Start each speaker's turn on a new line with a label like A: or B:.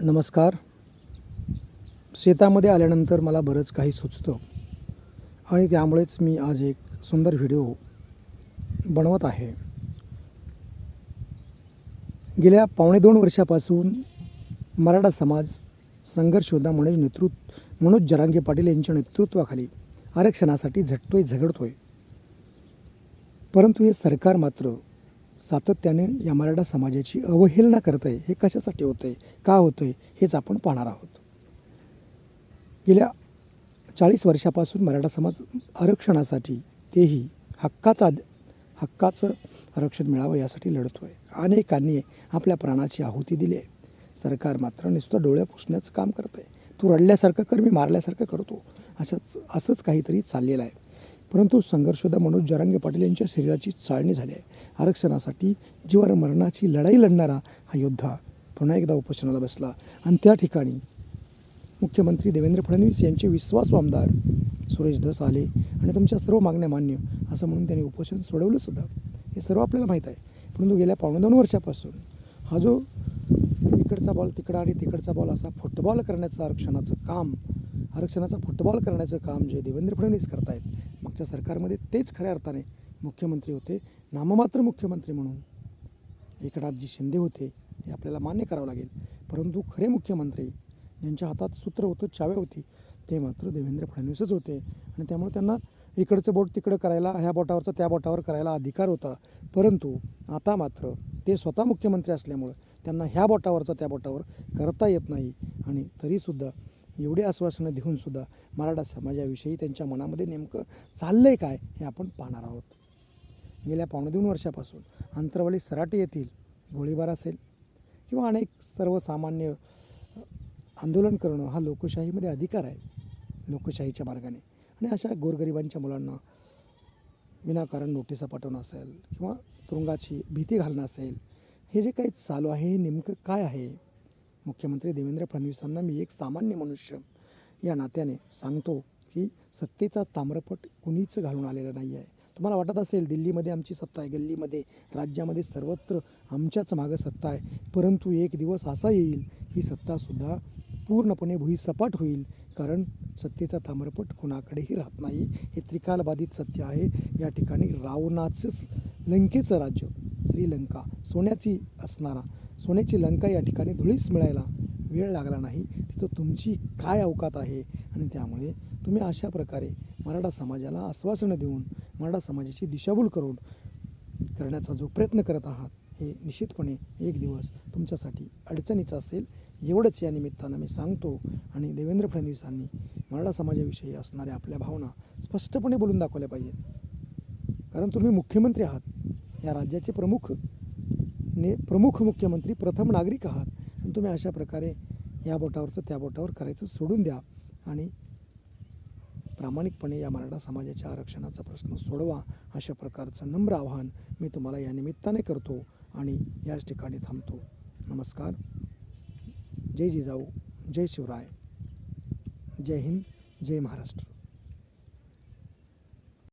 A: नमस्कार. शेतामध्ये आल्यानंतर मला बरंच काही सुचतं आणि त्यामुळेच मी आज एक सुंदर व्हिडिओ बनवत आहे. गेल्या पावणे दोन वर्षापासून मराठा समाज संघर्ष योद्धा मनोज नेतृत्व मनोज जरांगे पाटील यांच्या नेतृत्वाखाली आरक्षणासाठी झटतोय झगडतोय. परंतु हे सरकार मात्र सातत्याने या मराठा समाजाची अवहेलना करत आहे हे कशासाठी होतं आहे का होतं आहे हेच आपण पाहणार आहोत. गेल्या चाळीस वर्षापासून मराठा समाज आरक्षणासाठी तेही हक्काचा हक्काचं आरक्षण मिळावं यासाठी लढतो आहे अनेकांनी आपल्या प्राणाची आहुती दिली आहे सरकार मात्र नुसतं डोळ्या पुसण्याचं काम करत आहे तू रडल्यासारखं कर मी मारल्यासारखं करतो. असंच असंच काहीतरी चाललेलं आहे. परंतु संघर्षदा मनोज जरांगे पाटील यांच्या शरीराची चाळणी झाली आहे. आरक्षणासाठी जीवार मरणाची लढाई लढणारा हा योद्धा पुन्हा एकदा उपोषणाला बसला. आणि त्या ठिकाणी मुख्यमंत्री देवेंद्र फडणवीस यांचे विश्वासू आमदार सुरेश धस आले आणि तुमच्या सर्व मागण्या मान्य असं म्हणून त्यांनी उपोषण सोडवलं सुद्धा. हे सर्व आपल्याला माहीत आहे. परंतु गेल्या पावणे दोन वर्षापासून हा जो इकडचा बॉल तिकडं आणि तिकडचा बॉल असा फुटबॉल करण्याचं आरक्षणाचं काम आरक्षणाचा फुटबॉल करण्याचं काम जे देवेंद्र फडणवीस करतायत मागच्या सरकारमध्ये तेच खऱ्या अर्थाने मुख्यमंत्री होते. नाममात्र मुख्यमंत्री म्हणून एकनाथजी शिंदे होते हे आपल्याला मान्य करावं लागेल. परंतु खरे मुख्यमंत्री ज्यांच्या हातात सूत्र होतं चाव्या होती ते मात्र देवेंद्र फडणवीसच होते. आणि त्यामुळे त्यांना इकडचं बोट तिकडं करायला ह्या बोटावरचं त्या बोटावर करायला अधिकार होता. परंतु आता मात्र ते स्वतः मुख्यमंत्री असल्यामुळं त्यांना ह्या बोटावरचं त्या बोटावर करता येत नाही. आणि तरीसुद्धा एवढी आश्वासनं देऊनसुद्धा मराठा समाजाविषयी त्यांच्या मनामध्ये नेमकं चाललं आहे काय हे आपण पाहणार आहोत. गेल्या पावणे दोन वर्षापासून अंतरवाली सराटे येथील गोळीबार असेल किंवा अनेक सर्वसामान्य आंदोलन करणं हा लोकशाहीमध्ये अधिकार आहे लोकशाहीच्या मार्गाने. आणि अशा गोरगरिबांच्या मुलांना विनाकारण नोटिसा पाठवणं असेल किंवा तुरुंगाची भीती घालणं असेल हे जे काही चालू आहे हे नेमकं काय आहे? मुख्यमंत्री देवेंद्र फडणवीसांना मी एक सामान्य मनुष्य या नात्याने सांगतो की सत्तेचा ताम्रपट कुणीच घालून आलेला नाही आहे. तुम्हाला वाटत असेल दिल्लीमध्ये आमची सत्ता आहे गल्लीमध्ये राज्यामध्ये सर्वत्र आमच्याच मागं सत्ता आहे. परंतु एक दिवस असा येईल ही सत्तासुद्धा पूर्णपणे भुईसपाट होईल कारण सत्तेचा ताम्रपट कुणाकडेही राहत नाही. हे त्रिकालबाधित सत्य आहे. या ठिकाणी रावणाचंच लंकेचं राज्य श्रीलंका सोन्याची असणारा सोन्याची लंका या ठिकाणी धुळीस मिळायला वेळ लागला नाही. तिथं तुमची काय अवकात आहे? आणि त्यामुळे तुम्ही अशा प्रकारे मराठा समाजाला आश्वासनं देऊन मराठा समाजाची दिशाभूल करून करण्याचा जो प्रयत्न करत आहात हे निश्चितपणे एक दिवस तुमच्यासाठी अडचणीचं असेल. एवढंच या निमित्तानं मी सांगतो आणि देवेंद्र फडणवीसांनी मराठा समाजाविषयी असणाऱ्या आपल्या भावना स्पष्टपणे बोलून दाखवल्या पाहिजेत. कारण तुम्ही मुख्यमंत्री आहात. या राज्याचे प्रमुख ने प्रमुख मुख्यमंत्री प्रथम नागरिक आहात. आणि तुम्ही अशा प्रकारे या बोटावरचं त्या बोटावर करायचं सोडून द्या. आणि प्रामाणिकपणे या मराठा समाजाच्या आरक्षणाचा प्रश्न सोडवा. अशा प्रकारचं नम्र आवाहन मी तुम्हाला या निमित्ताने करतो आणि याच ठिकाणी थांबतो. नमस्कार. जय जिजाऊ. जय शिवराय. जय हिंद. जय महाराष्ट्र.